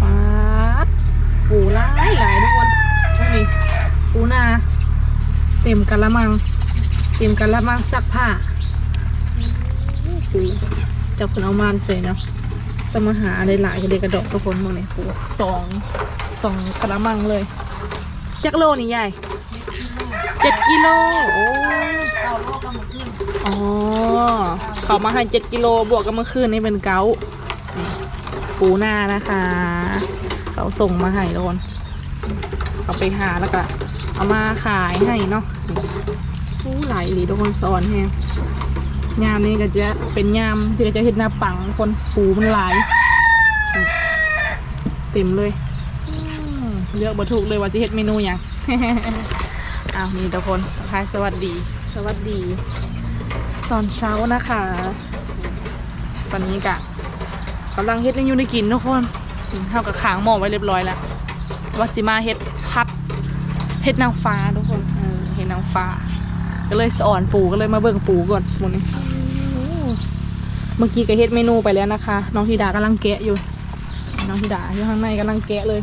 ป๊าดปูหลายหลายทุกคนนี่ปูนาเต็มกันละมัง เต็มกันละมังซักผ้าปูจับคนเอามานเสยเนาะ สมาหาอะไรหลายกระเดกระดกทุกคนมองนี่ปูสองสองกระมังเลย จักโลนี่ใหญ่เจ็ดกิโลโอ้เอาโลกก็มาขึ้นอ๋อเขามาให้เจ็ดกิโลบวกกันเมื่อคืนนี่เป็นเกาปูหน้านะคะเขาส่งมาให้ทุกคนเอาไปหาแล้วก็เอามาขายให้เนาะผู้หลายอีหลีทุกคนสอนแฮง ยามนี้ก็จะเป็นยามที่เราจะเห็นหน้าปังคนปูมันหลายนี่เต็มเลยอืมเลือกบรถูกเลยว่าจะเห็ดเมนูอย่างอ้าวนี่ทุกคนทักทายสวัสดี สวัสดี ตอนเช้านะคะ ตอนนี้กะกำลังเฮ็ดให้อยูในกินทุกคนเท่ากับขางหม้อไว้เรียบร้อยแล้วว่าจิมาเฮ็ดพัดเฮ็ดนางฟ้าทุกคนเออเฮ็ดนางฟ้า ก็เลยสอนปูก็เลยมาเบิ่งปูก่อนหมดนี้ เมื่อกี้ก็เฮ็ดเมนูไปแล้วนะคะ น้องธิดากำลังแกะอยู่ น้องธิดาอยู่ข้างในกำลังแกะเลย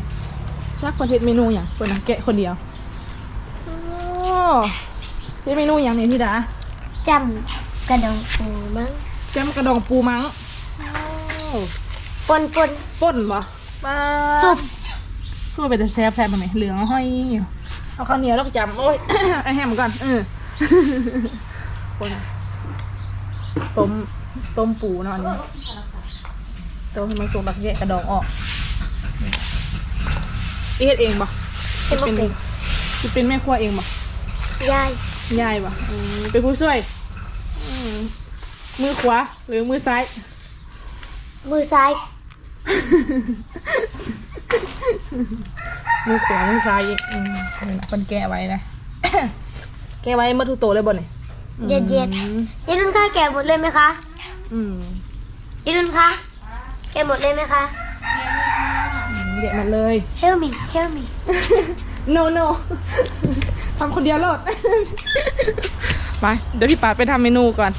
รักคนเฮ็ดเมนูอย่างคนนะแกะคนเดียวอ๋อเฮ็ดเมนูอย่างนี้ธิดาจำกระดองปูมั้งแก้มกระดองปูมั้งปนปนป่นบ่มาสุดคือเป็นแต่แซ่บแซ่บมันไหมเหลืองห้อยอยู่เอาข้าวเหนียวแล้วก็จำโอ้ยไอแฮมก่อนเออคนต้ม ต้มปูเนาะอันนี้ต้มให้มันสุกแล้วก็แยกกระดองออกเอ็ดเองบ่เป็นมะเป็นเขือสิเป็นแม่ครัวเองบ่ยายยายบ่อืมเป็นผู้ช่วยอืมมือขวาหรือมือซ้าย มือซ้ายมือขวามือซ้ายอีกอืมนี่นะมันแกะไว้นะ แกะไว้เมื่อทุกโตเลยบ่เนี่ยเย็ดเย็ดอืมยายรุ่นคะแก่หมดเลยไหมคะ อืมยายรุ่นคะแก่หมดเลยไหมคะเด็ดมาเลย help me help me no no ทำคนเดียวรอดไป เดี๋ยวพี่ปาดไปทำเมนูก่อน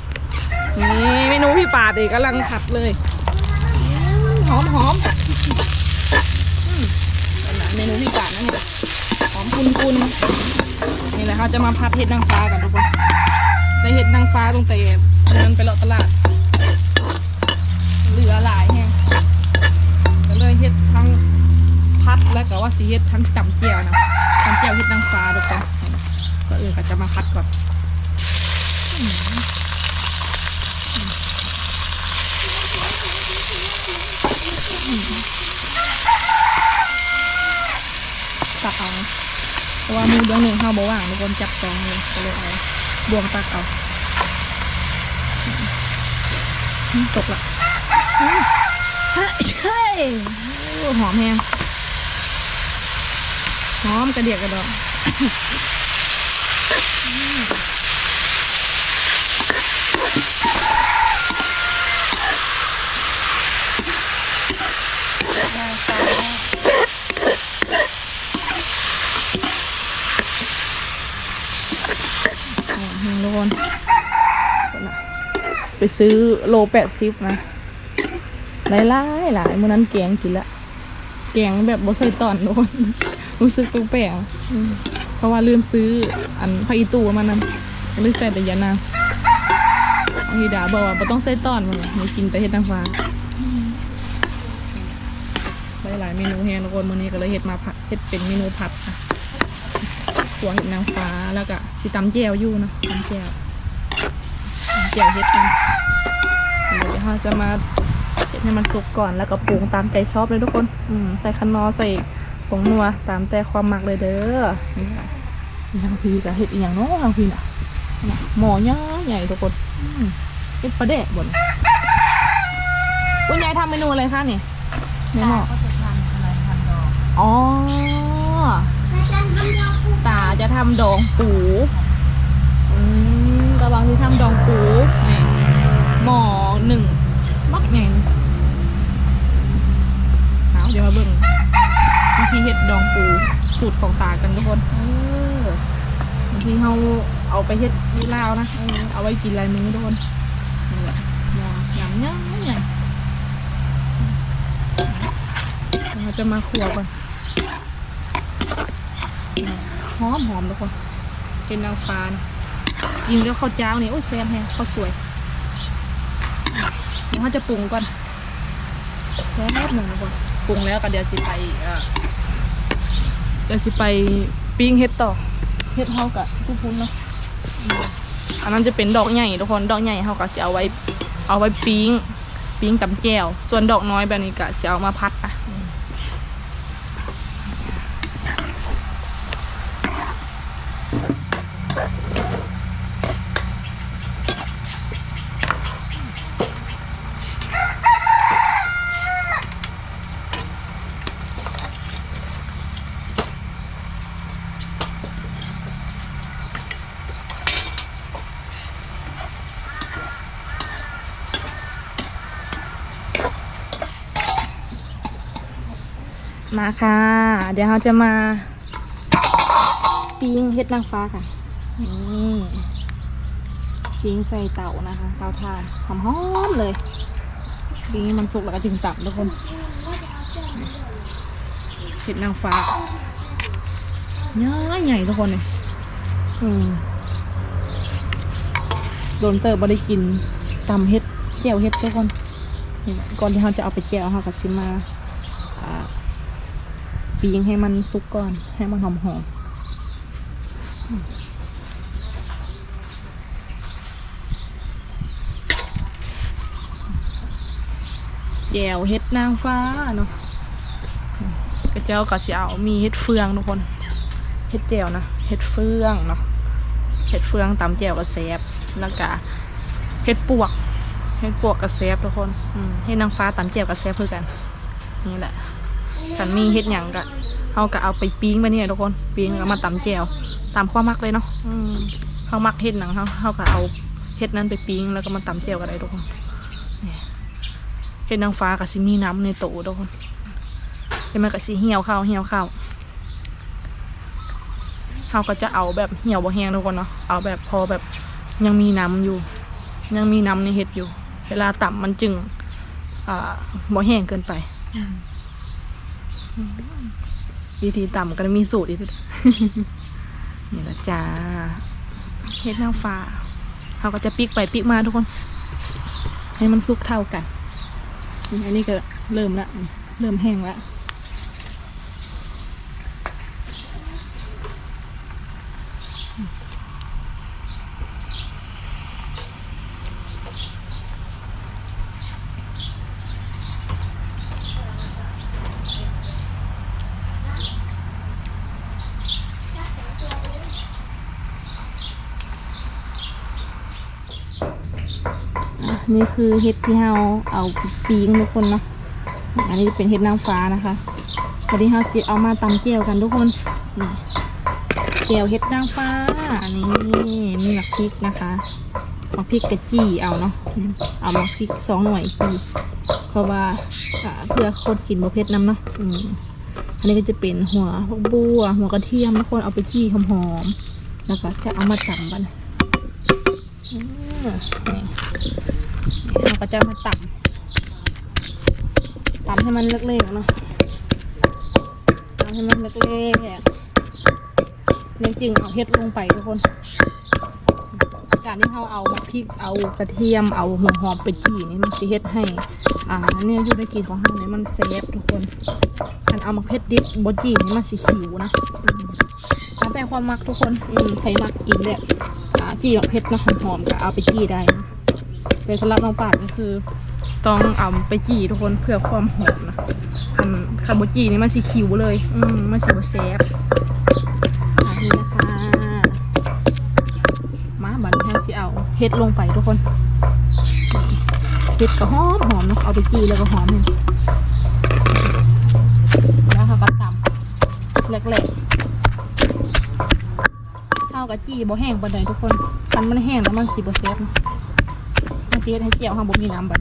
นี่เมนูพี่ปาดเอกกำลังผัดเลย หอมหอมอืมนั่นน่ะเมนูพี่ปาดนั่นนี่หอมคุนคุนนี่แหละเขาจะมาพัดเห็ดนางฟ้ากันทุกคนได้เห็ดนางฟ้าตรงเตะเดินไปเลาะตลาดเห ลือหลายแฮงก็เลยเห็ดทั้งพัดแล้วก็ว่าสีเฮ็ดทั้งจำเจียวนะจำเจียวเฮ็ดนางฟ้าทุกคนก็เออก็จะมาพัดก่อนตักเอาเพราะว่ามือเบื้องหนึ่งเข้าวบว่างทุกคนจับจองเลยก็เลยเอาบวงตักเอาตกละ ใช่ใช่หอมแฮงหอมกระเดียกกระดอกหนึ่งทุกคนไปซื้อโลแปดซิปนะ หลายหลายหลายมื่อนั้นแกงกินละแกงแบบบ่ใส่ตอนโดนรู้สึกแปลกๆอืมเพราะว่าลืมซื้ออันผักอีตูมานั้นเลยใส่แต่ยานางอันนี้ดาบอกว่าบ่ต้องใส่ตอนมันมีกินแต่เฮ็ดนางฟ้าหลายๆเมนูแฮงทุกคนมื้อนี้ก็เลยเฮ็ดมาผัดเฮ็ดเป็นเมนูผัดค่ะหัวเห็ดนางฟ้าแล้วก็สิตำแจวอยู่นะตำแจวแจวเฮ็ดกันเดี๋ยวเราจะมา ให้มันสุกก่อนแล้วก็ปรุงตามใจชอบเลยทุกคน อืมใส่คันนอใส่ผงนัวตามใจความมักเลยเด้อนี่ค่ะทางพีกับเห็ดอีกอย่างเน้องทางพีน่ะน่ะหมอใหญ่ใหญ่ทุกคนอืมเห็ดปลาแดกบนคุณยายทำเมนูอะไรคะนี่ในหม้อก็จะทำอะไรทำดอกอ๋อแม่จันทำดอกปูตาจะทำดองปูอืมกำลังที่ทำดองปูนี่หม้อหนึ่ง บักแหน่งเอาเดี๋ยวมาเบิ่งวิธีเฮ็ดดองปูสูตรของตากันทุกคนเออบางทีเขาเอาไปเฮ็ดที่ลาวนะเออเอาไว้กินลายมือทุกคนนี่แหละยำยำยำยำเราจะมาคั่วก่อนหอมหอมทุกคนเป็นนางฟ้านะยิงแล้วข้าวเจ้านี่โอ้ยแซ่บแฮงข้าวสวย เดี๋ยวเขาจะปรุงก่อนแป๊บหนึ่งทุกคนปรุงแล้วก็เดี๋ยวสิไปเอ่อเดี๋ยวสิไปปิ้งเฮ็ดต่อเฮ็ดเฮากับทุกพุ้นเนาะอืมอันนั้นจะเป็นดอกใหญ่ทุกคนดอกใหญ่เฮาก็สิเอาไว้เอาไว้ปิ้งปิ้งตำแจ่วส่วนดอกน้อยแบบนี้ก็สิเอามาพัดอะ มาค่ะ เดี๋ยวเราจะมาปิ้งเฮ็ดนางฟ้ากันนี่ปิ้งใส่เตานะคะ เตาถ่านหอมๆเลยปิ้งมันสุกแล้วก็จึงตับทุกคนเฮ็ดนางฟ้าใหญ่ใหญ่ทุกคนเลยโดนเติบบได้กินตำเฮ็ดแก้วเฮ็ดทุกคนก่อนที่เราจะเอาไปแก้วเราก็ซิมาอ่า ปิ้งให้มันสุกก่อน ให้มันหอมหอมแจวเฮ็ดนางฟ้าเนาะกระเจ้าก็สิเอามีเฮ็ดเฟืองทุกคนเฮ็ดแจวนะเฮ็ดเฟืองเนาะเฮ็ดเฟืองตำแจวก็แซบแล้วก็เฮ็ดปวกเฮ็ดปวกก็แซบทุกคน อืมเฮ็ดนางฟ้าตำแจวก็แซบเพื่อกัน นี่แหละ ฉันมีเฮ็ดหยังกะเขาก็เอาไปปิ้งมาเนี่ยทุกคนปิ้งแล้วมาตำแจวตามความมักเลยเนาะอืมเขามักเฮ็ดหนังเขาเขาก็เอาเฮ็ดนั้นไปปิ้งแล้วก็มาตำแจวกันได้ทุกคนเฮ็ดนางฟ้ากับสิมีน้ำในโตทุกคนเดี๋ยวมันก็สิเหี่ยวข้าวเหี่ยวข้าวเขาก็จะเอาแบบเหี่ยวบ่แห้งทุกคนเนาะเอาแบบพอแบบยังมีน้ำอยู่ ยังมีน้ำในเฮ็ดอยู่ เวลาตำมันจึงอ่าบ่แห้งเกินไป วิธีต่ำก็มีสูตรอีกนี่ละจ้าเฮ็ดนางฟ้าเขาก็จะปิกไปปิกมาทุกคน ให้มันสุกเท่ากัน อันนี้ก็เริ่มละ เริ่มแห้งละ นี่คือเห็ดที่เราเอาปีงทุกคนเนาะอันนี้เป็นเห็ดนางฟ้านะคะวันนี้เราสิเอามาตำเจียวกันทุกคนเจียวเห็ดนางฟ้า อันนี้มีหมักพริกนะคะหมักพริกกระจี้เอาเนาะเอาหมักพริกสองหน่วยจีเพราะว่าเพื่อคนกินบะเพ็ดน้ำเนาะอือันนี้ก็จะเป็นหัวพวกบัว หัวกระเทียมทุกคนเอาไปจี้หอมๆแล้วก็จะเอามาตำกันอืมนี่ เราก็จะมาตับตับให้มันเล็กๆเนาะตับให้มันเล็กๆเนี่ยจึงเอาเห็ดลงไปทุกคน การที่เราเอาพริกเอากระเทียมเอาหัวหอมไปจี่นี่มันจะเฮ็ดให้อ่าเนี่ยอยู่ในกินของเราเนี่ยมันเซฟทุกคนการเอามาเผ็ดดิบบดจีนี่มันสีขิวนะแล้วแต่ความมักทุกคนอืมใครมักกินแบบอ่าจี่แบบเผ็ดนะหอมๆก็เอาไปจี่ได้นะ แต่สำหรับน้องปานก็คือ ต้องเอาไปจี่ทุกคนเพื่อความหอมนะคันคาโบจีนี่มันสีคิวเลย อืมมันสีบแซบอันนี้นะคะมาบันให้สิเอาเฮ็ดลงไปทุกคนเฮ็ดก็หอมหอมนะเอาไปจี่แล้วก็หอมเลยแล้วเขาก็ตำแหลกๆข้าวกับจี่บ่แห้งปานใดทุกคนคันมันแห้งแล้วมันสีบ่แซบนะ มาซีให้เกี่ยวห้างบนมีน้ำบัน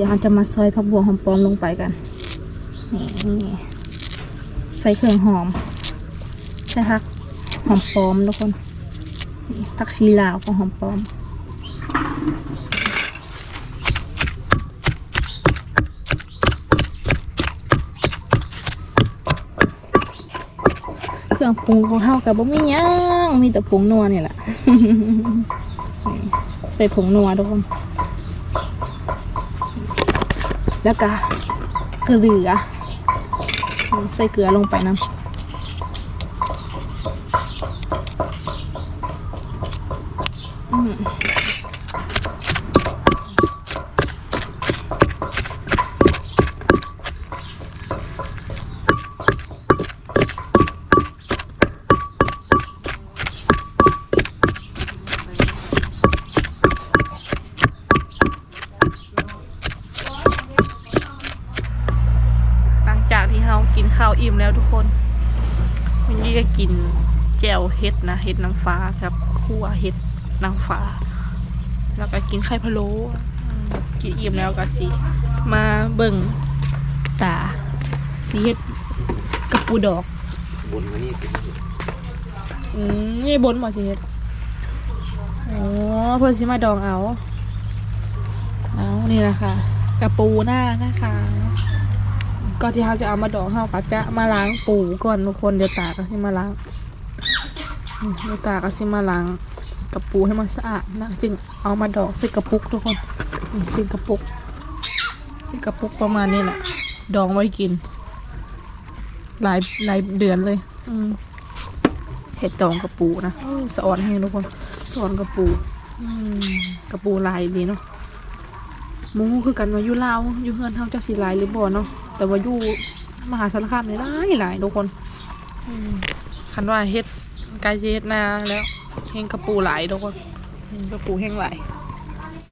ดี๋ยวเราจะมาซอยผักบัวหอมปลอมลงไปกันนี่นี่ใส่เครื่องหอมใช่พักหอมปลอมทุกคนผักชีลาวกับหอมปลอมเครื่องปรุงของเฮากับบ่มีหยังมีแต่ผงนัวนี่แหละใส่ผงนัวทุกคน แล้วก็เกลือใส่เกลือลงไปนะอืม เรากินข้าวอิ่มแล้วทุกคนวันนี้ก็กินแจ่วเห็ดนะเห็ดน้ำฟ้ากับคั่วเห็ดน้ำฟ้า แล้วก็กินไข่พะโล้กินอิ่มแล้วก็สิมาเบิ่งตาสีเห็ดกับปูดอกบนมานี่สิอืมนี่บนบ่สิเฮ็ดอ๋อเพิ่นสิมาดองเอาเอานี่แหละคะกระปูหน้านะคะ ก่อนที่เราจะเอามาดองเราก็จะมาล้างปูก่อนทุกคนเดี๋ยวตาก็สิมาล้างเดี๋ยวตาก็สิมาล้างกระปูให้มันสะอาดนะจึงเอามาดองใส่กระปุกทุกคนเป็นกระปุกเป็นกระปุกประมาณนี้แหละดองไว้กิน หลายหลายเดือนเลย อืมเห็ดดองกระปูนะสะออนให้ทุกคนสะออนกระปูกระปูลายดีเนาะหมูคือกันว่าอยู่ลาวอยู่เฮือนเฮาเจักสิหลายหรือบ่เนาะ แต่ว่าอยู่มหาสารคามนี่หลายหลายทุกคนอืมคันว่าเฮ็ดกายสิเฮ็ดนาแล้วเฮงกระปูหลายทุกคนเฮงกระปูแห้งหลาย